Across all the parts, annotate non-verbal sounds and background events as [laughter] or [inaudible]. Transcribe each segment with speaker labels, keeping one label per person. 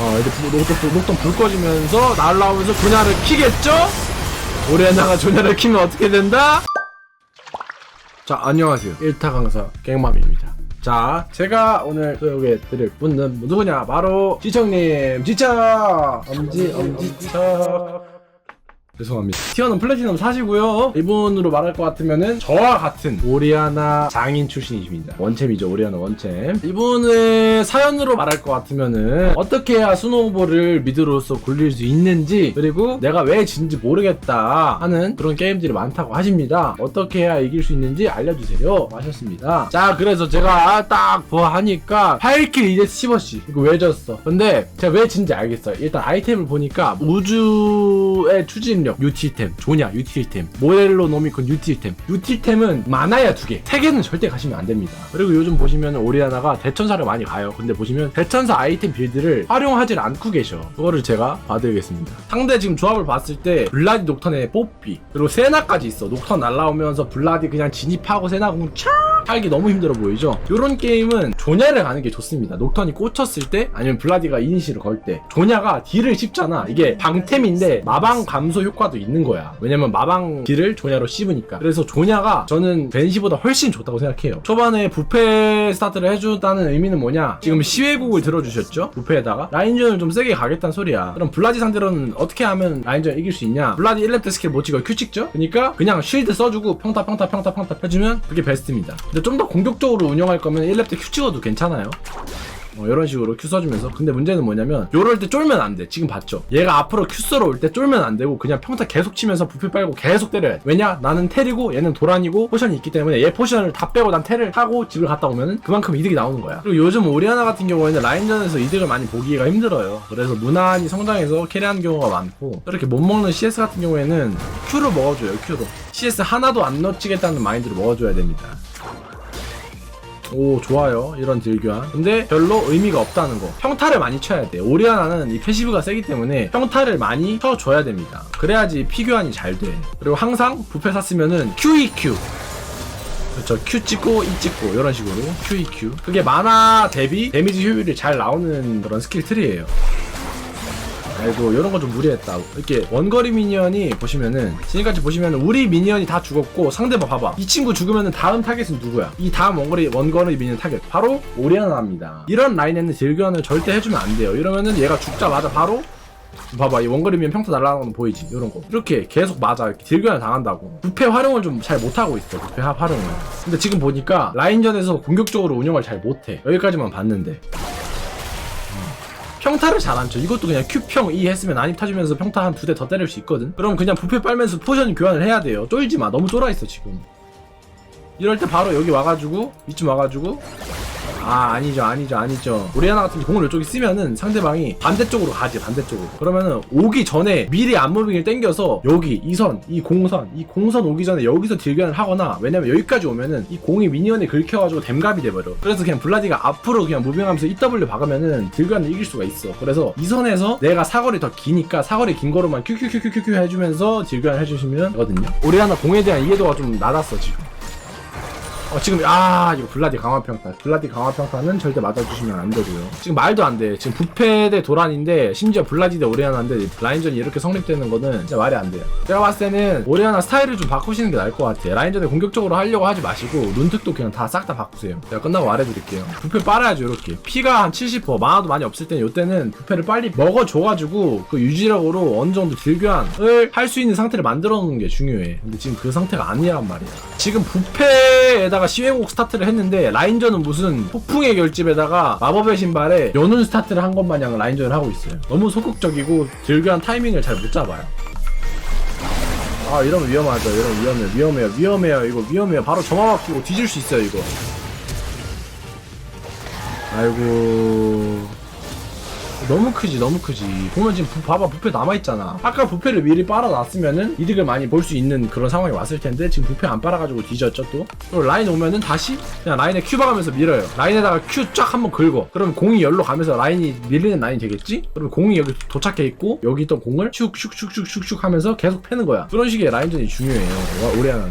Speaker 1: 어 이제 불- 녹턴, 녹턴 불 꺼지면서 날라오면서 조냐를 키겠죠? 오리아나가 조냐를 키면 어떻게 된다? 자 안녕하세요. 1타 강사 갱맘입니다. 자 제가 오늘 소개해 드릴 분은 누구냐? 바로 지청님. 지청! 엄지 엄지척 죄송합니다. 티어는 플래티넘 사시고요. 이분으로 말할 것 같으면은 저와 같은 오리아나 장인 출신이십니다. 원챔이죠, 오리아나 원챔. 이분의 사연으로 말할 것 같으면은 어떻게 해야 스노우볼을 미드로서 굴릴 수 있는지 그리고 내가 왜 진지 모르겠다 하는 그런 게임들이 많다고 하십니다. 어떻게 해야 이길 수 있는지 알려주세요 하셨습니다. 자, 그래서 제가 딱 보아하니까 8킬 이제 씹었지. 이거 왜 졌어? 근데 제가 왜 진지 알겠어요. 일단 아이템을 보니까 우주의 추진 력 유틸템, 조냐 유틸템, 모델로 노미콘 유틸템. 유틸템은 많아야 두 개, 세 개는 절대 가시면 안 됩니다. 그리고 요즘 보시면 오리아나가 대천사를 많이 가요. 근데 보시면 대천사 아이템 빌드를 활용하지 않고 계셔. 그거를 제가 봐드리겠습니다. 상대 지금 조합을 봤을 때 블라디 녹턴에 뽀삐 그리고 세나까지 있어. 녹턴 날라오면서 블라디 그냥 진입하고 세나 공촥 하기 너무 힘들어 보이죠? 이런 게임은 조냐를 가는 게 좋습니다. 녹턴이 꽂혔을 때 아니면 블라디가 이니시를 걸 때 조냐가 딜을 씹잖아. 이게 방템인데 마방 감소 효과도 있는 거야. 왜냐면 마방 딜을 조냐로 씹으니까. 그래서 조냐가 저는 벤시보다 훨씬 좋다고 생각해요. 초반에 부패 스타트를 해준다는 의미는 뭐냐? 지금 시외국을 들어주셨죠? 부패에다가 라인전을 좀 세게 가겠다는 소리야. 그럼 블라디 상대로는 어떻게 하면 라인전 이길 수 있냐? 블라디 1렙 때 스킬 못 찍어 큐 찍죠? 그러니까 그냥 쉴드 써주고 평타 평타 평타 평타 해주면 그게 베스트입니다. 근데 좀 더 공격적으로 운영할 거면 1렙 때큐 찍어도 괜찮아요. 어, 이런 식으로 큐 써주면서. 근데 문제는 뭐냐면 요럴 때 쫄면 안 돼. 지금 봤죠? 얘가 앞으로 큐 써러 올때 쫄면 안 되고 그냥 평타 계속 치면서 부피 빨고 계속 때려야 돼. 왜냐? 나는 텔이고 얘는 도란이고 포션이 있기 때문에 얘 포션을 다 빼고 난 텔을 하고 집을 갔다 오면은 그만큼 이득이 나오는 거야. 그리고 요즘 오리아나 같은 경우에는 라인전에서 이득을 많이 보기가 힘들어요. 그래서 무난히 성장해서 캐리하는 경우가 많고 이렇게 못 먹는 CS 같은 경우에는 Q로 먹어줘요 Q로. CS 하나도 안 넣치겠다는 마인드로 먹어줘야 됩니다 오 좋아요. 이런 딜교환. 근데 별로 의미가 없다는 거. 평타를 많이 쳐야 돼 오리아나는 이 패시브가 세기 때문에 평타를 많이 쳐줘야 됩니다. 그래야지 피교환이 잘 돼. 그리고 항상 부패 샀으면은 QEQ 그렇죠. Q 찍고 E 찍고 이런 식으로 QEQ 그게 만화 대비 데미지 효율이 잘 나오는 그런 스킬 트리예요 아이고 이런 거 좀 무리했다. 이렇게 원거리 미니언이 보시면은 지금까지 보시면은 우리 미니언이 다 죽었고 상대방 봐봐. 이 친구 죽으면은 다음 타겟은 누구야? 이 다음 원거리 원거리 미니언 타겟. 바로 오리아나입니다. 이런 라인에는 딜교환을 절대 해주면 안 돼요. 이러면은 얘가 죽자마자 바로 봐봐 이 원거리 미니언 평타 날아가는 거 보이지? 이런 거. 이렇게 계속 맞아. 이렇게 딜교환을 당한다고. 부패 활용을 좀 잘 못하고 있어 부패 합 활용을. 근데 지금 보니까 라인전에서 공격적으로 운영을 잘 못해. 여기까지만 봤는데 평타를 잘 안 쳐. 이것도 그냥 Q평 E 했으면 난입 타주면서 평타 한 두 대 더 때릴 수 있거든. 그럼 그냥 부패 빨면서 포션 교환을 해야 돼요. 쫄지 마. 너무 쫄아 있어 지금. 이럴 때 바로 여기 와가지고 이쯤 와가지고 아 아니죠 아니죠 아니죠. 오리아나 같은 공을 이쪽에 쓰면은 상대방이 반대쪽으로 가지 반대쪽으로. 그러면은 오기 전에 미리 안무빙을 땡겨서 여기 이선이 공선 이 공선 오기 전에 여기서 딜견을 하거나 왜냐면 여기까지 오면은 이 공이 미니언에 긁혀가지고 댐갑이 돼버려. 그래서 그냥 블라디가 앞으로 그냥 무빙하면서 EW 박으면은 딜견을 이길 수가 있어. 그래서 이 선에서 내가 사거리 더 기니까 사거리 긴 거로만 큐큐큐큐큐 해주면서 딜견을 해주시면 되거든요. 오리아나 공에 대한 이해도가 좀 낮았어 지금 어 지금 아 이거 블라디 강화평타 블라디 강화평타는 절대 맞아주시면 안 되고요. 지금 말도 안 돼. 지금 부패 대 도란인데 심지어 블라디 대 오리아나인데 라인전이 이렇게 성립되는 거는 진짜 말이 안 돼요. 제가 봤을 때는 오리아나 스타일을 좀 바꾸시는 게 나을 것 같아요. 라인전에 공격적으로 하려고 하지 마시고 룬특도 그냥 다 싹 다 바꾸세요. 제가 끝나고 말해드릴게요. 부패 빨아야죠 이렇게. 피가 한 70% 만화도 많이 없을 때는 이때는 부패를 빨리 먹어줘가지고 그 유지력으로 어느 정도 딜교환을 할 수 있는 상태를 만들어 놓는 게 중요해. 근데 지금 그 상태가 아니란 말이야. 지금 부패에다가 시외곡 스타트를 했는데 라인전은 무슨 폭풍의 결집에다가 마법의 신발에 연운 스타트를 한 것 마냥 라인전을 하고 있어요. 너무 소극적이고 딜교환 타이밍을 잘 못 잡아요. 아 이러면 위험하죠. 이러면 위험해요 위험해요. 위험해요. 이거 위험해요. 바로 점화 막히고 뒤질 수 있어요 이거. 아이고 너무 크지 너무 크지. 보면 지금 부, 봐봐 부패 남아있잖아. 아까 부패를 미리 빨아놨으면은 이득을 많이 볼 수 있는 그런 상황이 왔을 텐데 지금 부패 안 빨아가지고 뒤졌죠 또? 그리고 라인 오면은 다시 그냥 라인에 큐 박으면서 밀어요. 라인에다가 큐 쫙 한번 긁어. 그러면 공이 열로 가면서 라인이 밀리는 라인이 되겠지? 그러면 공이 여기 도착해 있고 여기 있던 공을 슉슉슉슉슉슉 하면서 계속 패는 거야. 그런 식의 라인전이 중요해요. 와, 오래 하는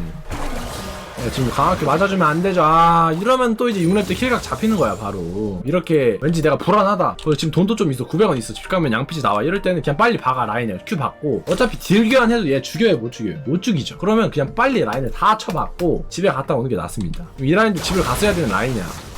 Speaker 1: 야, 지금 강하게 맞아주면 안 되죠. 아, 이러면 또 이제 6렙 때 킬각 잡히는 거야, 바로. 이렇게 왠지 내가 불안하다. 저 지금 돈도 좀 있어. 900원 있어. 집 가면 양피지 나와. 이럴 때는 그냥 빨리 박아, 라인을. 큐 받고. 어차피 딜 교환 해도 얘 죽여요, 못 죽여요? 못 죽이죠. 그러면 그냥 빨리 라인을 다 쳐받고 집에 갔다 오는 게 낫습니다. 이 라인도 집을 갔어야 되는 라인이야.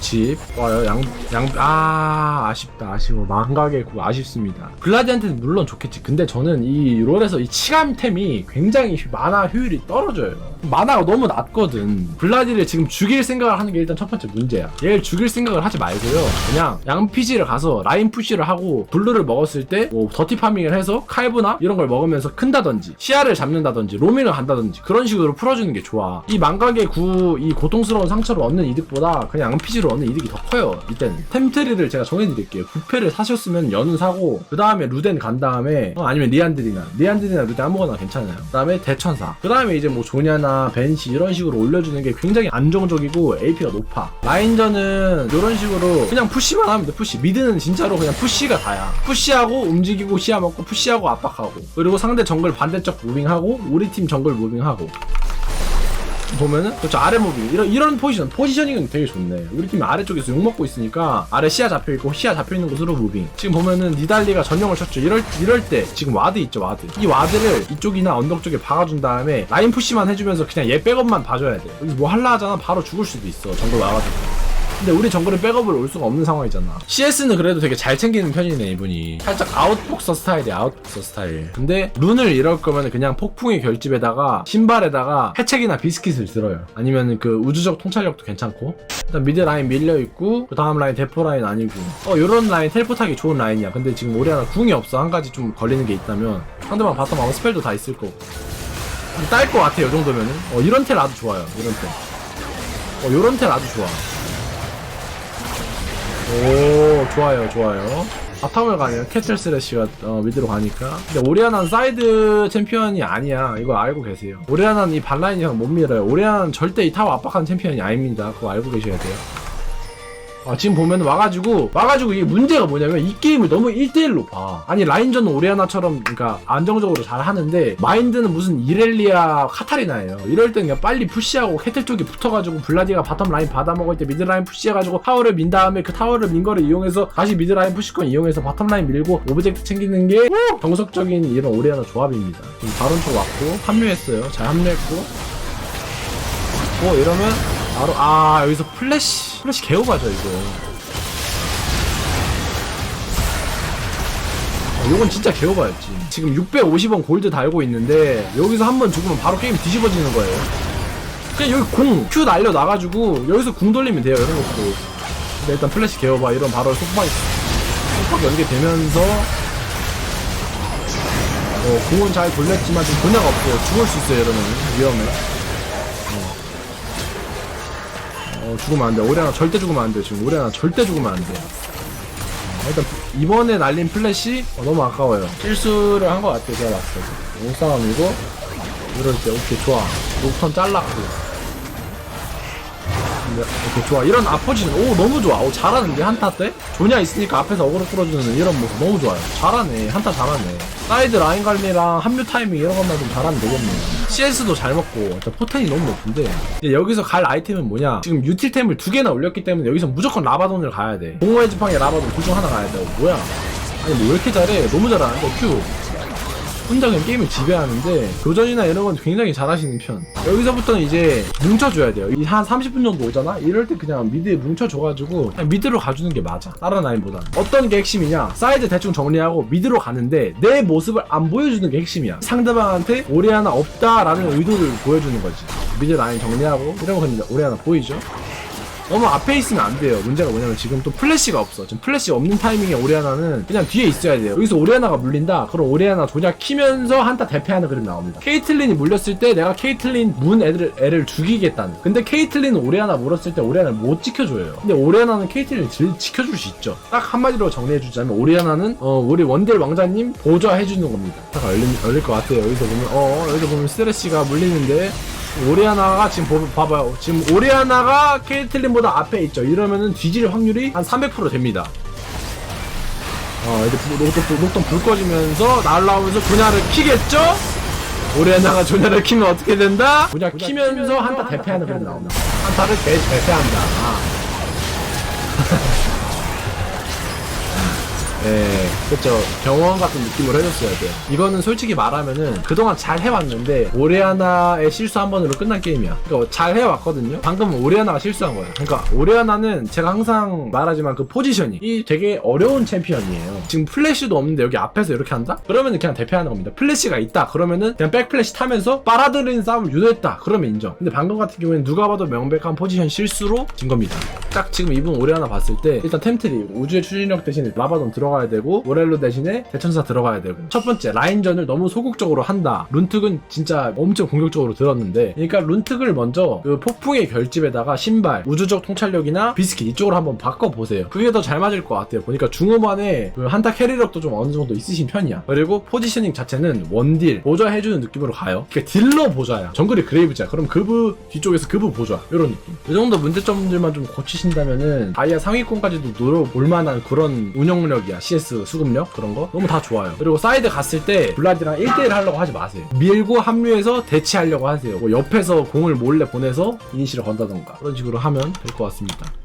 Speaker 1: 집. 와요 양양아 아쉽다 아쉬워. 망각의 구 아쉽습니다. 블라디한테는 물론 좋겠지. 근데 저는 이 롤에서 이 치감템이 굉장히 만화 효율이 떨어져요. 만화가 너무 낮거든. 블라디를 지금 죽일 생각을 하는 게 일단 첫 번째 문제야. 얘를 죽일 생각을 하지 말고요. 그냥 양피지를 가서 라인 푸시를 하고 블루를 먹었을 때 뭐 더티 파밍을 해서 칼브나 이런 걸 먹으면서 큰다든지 시야를 잡는다든지 로밍을 간다든지 그런 식으로 풀어주는 게 좋아. 이 망각의 구 이 고통스러운 상처를 얻는 이득보다 그냥 양피지 를 얻는 이득이 더 커요. 이때는 템트리를 제가 정해드릴게요. 부패를 사셨으면 연은 사고 그 다음에 루덴 간 다음에 어, 아니면 리안드리나. 리안드리나 루덴 아무거나 괜찮아요. 그 다음에 대천사. 그 다음에 이제 뭐 조냐나 벤시 이런 식으로 올려주는 게 굉장히 안정적이고 AP가 높아. 라인전은 이런 식으로 그냥 푸시만 하면 돼 푸시. 미드는 진짜로 그냥 푸시가 다야. 푸시하고 움직이고 시야 먹고 푸시하고 압박하고. 그리고 상대 정글 반대쪽 무빙하고 우리 팀 정글 무빙하고 보면은? 그렇죠. 아래 무빙. 이런 이런 포지션. 포지셔닝은 되게 좋네. 우리 팀이 아래쪽에서 욕 먹고 있으니까 아래 시야 잡혀 있고 시야 잡혀 있는 곳으로 무빙. 지금 보면은 니달리가 전령을 쳤죠. 이럴 이럴 때 지금 와드 있죠 와드. 이 와드를 이쪽이나 언덕 쪽에 박아준 다음에 라인 푸시만 해주면서 그냥 얘 백업만 봐줘야 돼. 여기서 뭐 할라 하잖아? 바로 죽을 수도 있어. 정글 와가지고 근데 우리 정글은 백업을 올 수가 없는 상황이잖아. CS는 그래도 되게 잘 챙기는 편이네, 이분이. 살짝 아웃복서 스타일이야, 아웃복서 스타일. 근데 룬을 이럴 거면 그냥 폭풍의 결집에다가 신발에다가 해책이나 비스킷을 들어요. 아니면 그 우주적 통찰력도 괜찮고. 일단 미드 라인 밀려있고, 그 다음 라인 대포 라인 아니고. 어, 요런 라인 텔포 타기 좋은 라인이야. 근데 지금 우리 하나 궁이 없어. 한 가지 좀 걸리는 게 있다면. 상대방 바텀 아마 스펠도 다 있을 거고. 딸 것 같아, 요 정도면은. 어, 이런 텔 아주 좋아요, 이런 텔. 어, 요런 텔 아주 좋아. 오 좋아요 좋아요. 바텀을 가네요. 캐틀 스래시가 어, 미드로 가니까. 근데 오리아나는 사이드 챔피언이 아니야. 이거 알고 계세요. 오리아나는 이 발라인 이상 못 밀어요. 오리아나는 절대 이 타워 압박하는 챔피언이 아닙니다. 그거 알고 계셔야 돼요 아, 지금 보면 와가지고 와가지고 이게 문제가 뭐냐면 이 게임을 너무 1대1로 봐. 아니 라인전은 오리아나처럼 그러니까 안정적으로 잘 하는데 마인드는 무슨 이렐리아 카타리나예요. 이럴 땐 그냥 빨리 푸시하고 캐틀 쪽에 붙어가지고 블라디가 바텀 라인 받아먹을 때 미드 라인 푸시해가지고 타워를 민 다음에 그 타워를 민 거를 이용해서 다시 미드 라인 푸시권 이용해서 바텀 라인 밀고 오브젝트 챙기는 게 정석적인 이런 오리아나 조합입니다. 지금 바론 쪽 왔고 합류했어요. 잘 합류했고. 뭐 이러면 바로 아 여기서 플래시 플래시 개오가죠 이거. 어, 요건 진짜 개오바였지. 지금 650원 골드 달고 있는데 여기서 한 번 죽으면 바로 게임 뒤집어지는 거예요. 그냥 여기 공 Q 날려 나가지고 여기서 궁 돌리면 돼요 이런 것도. 근데 일단 플래시 개오바 이런 바로 속박 속박 연계되면서 어, 궁은 잘 돌렸지만 지금 분야가 없어요. 죽을 수 있어요 이러면. 위험해 어, 죽으면 안 돼. 오리아나 절대 죽으면 안 돼. 지금 오리아나 절대 죽으면 안 돼. 어, 일단 이번에 날린 플래시 어, 너무 아까워요. 실수를 한 것 같아요. 제가 봤을 때. 몸싸움이고 이럴 때 오케이 좋아. 녹턴 잘랐고. 네, 오케이 좋아. 이런 아포지는 오 너무 좋아. 오 잘하는데 한타 때? 조냐 있으니까 앞에서 어그로 끌어주는 이런 모습 너무 좋아요. 잘하네. 한타 잘하네. 사이드 라인 관리랑 합류 타이밍 이런 것만 좀 잘하면 되겠네요. CS도 잘 먹고 일단 포텐이 너무 높은데 여기서 갈 아이템은 뭐냐 지금 유틸템을 두 개나 올렸기 때문에 여기서 무조건 라바돈을 가야 돼 공허의 지팡이 라바돈 둘 중 하나 가야 돼 어, 뭐야 아니 뭐 왜 이렇게 잘해 너무 잘하는데 큐 혼자 그냥 게임을 지배하는데 교전이나 이런 건 굉장히 잘하시는 편. 여기서부터는 이제 뭉쳐줘야 돼요. 이한 30분 정도 오잖아? 이럴 때 그냥 미드에 뭉쳐줘가지고 그냥 미드로 가주는 게 맞아. 다른 라인보다 어떤 게 핵심이냐? 사이드 대충 정리하고 미드로 가는데 내 모습을 안 보여주는 게 핵심이야. 상대방한테 오리아나 없다라는 의도를 보여주는 거지. 미드 라인 정리하고 이런 거 그냥 오리아나 보이죠 너무 앞에 있으면 안 돼요. 문제가 뭐냐면 지금 또 플래시가 없어. 지금 플래시 없는 타이밍에 오리아나는 그냥 뒤에 있어야 돼요. 여기서 오리아나가 물린다. 그럼 오리아나 조작 키면서 한타 대패하는 그림 나옵니다. 케이틀린이 물렸을 때 내가 케이틀린 문 애들, 애를 죽이겠다는. 근데 케이틀린은 오리아나 물었을 때 오리아나를 못 지켜줘요. 근데 오리아나는 케이틀린을 지- 지켜줄 수 있죠. 딱 한마디로 정리해주자면 오리아나는 어, 우리 원딜 왕자님 보좌해주는 겁니다. 딱 열릴, 열릴 것 같아요. 여기서 보면 어 여기서 보면 스트레시가 물리는데 오리아나가 지금 보, 봐봐요. 지금 오리아나가 케이틀린보다 앞에 있죠. 이러면은 뒤질 확률이 한 300% 됩니다. 어, 이제 녹- 녹- 녹- 녹턴 불 꺼지면서 날라오면서 분야를 키겠죠? 오레나가 조냐를 키면 어떻게 된다? 조냐 키면서 한타 대패하는 그런 나온다. 한타를 대, 대패한다. 아. [laughs] 네, 그쵸. 경험 같은 느낌으로 해줬어야 돼요. 이거는 솔직히 말하면은 그동안 잘 해왔는데 오레아나의 실수 한 번으로 끝난 게임이야. 그러니까 잘 해왔거든요. 방금 오레아나가 실수한 거야. 그러니까 오레아나는 제가 항상 말하지만 그 포지션이 이 되게 어려운 챔피언이에요. 지금 플래시도 없는데 여기 앞에서 이렇게 한다? 그러면은 그냥 대패하는 겁니다. 플래시가 있다. 그러면은 그냥 백플래시 타면서 빨아들이는 싸움을 유도했다. 그러면 인정. 근데 방금 같은 경우에는 누가 봐도 명백한 포지션 실수로 진 겁니다. 딱 지금 이분 오레아나 봤을 때 일단 템트리 우주의 추진력 대신에 라바돈 들어가야 되고 모렐로 대신에 대천사 들어가야 되고. 첫 번째 라인전을 너무 소극적으로 한다. 룬특은 진짜 엄청 공격적으로 들었는데. 그러니까 룬특을 먼저 그 폭풍의 결집에다가 신발 우주적 통찰력이나 비스킷 이쪽으로 한번 바꿔보세요. 그게 더 잘 맞을 것 같아요. 보니까 중후반에 그 한타 캐리력도 좀 어느 정도 있으신 편이야. 그리고 포지셔닝 자체는 원딜 보좌 해주는 느낌으로 가요. 그러니까 딜러 보좌야. 정글이 그레이브자 그럼 그브 뒤쪽에서 그브 보좌. 이런 느낌. 이 정도 문제점들만 좀 고치신다면은 다이아 상위권까지도 노려볼 만한 그런 운영력이야 CS 수급력 그런 거 너무 다 좋아요. 그리고 사이드 갔을 때 블라디랑 1대1 하려고 하지 마세요. 밀고 합류해서 대치하려고 하세요. 뭐 옆에서 공을 몰래 보내서 이니시를 건다던가. 그런 식으로 하면 될 것 같습니다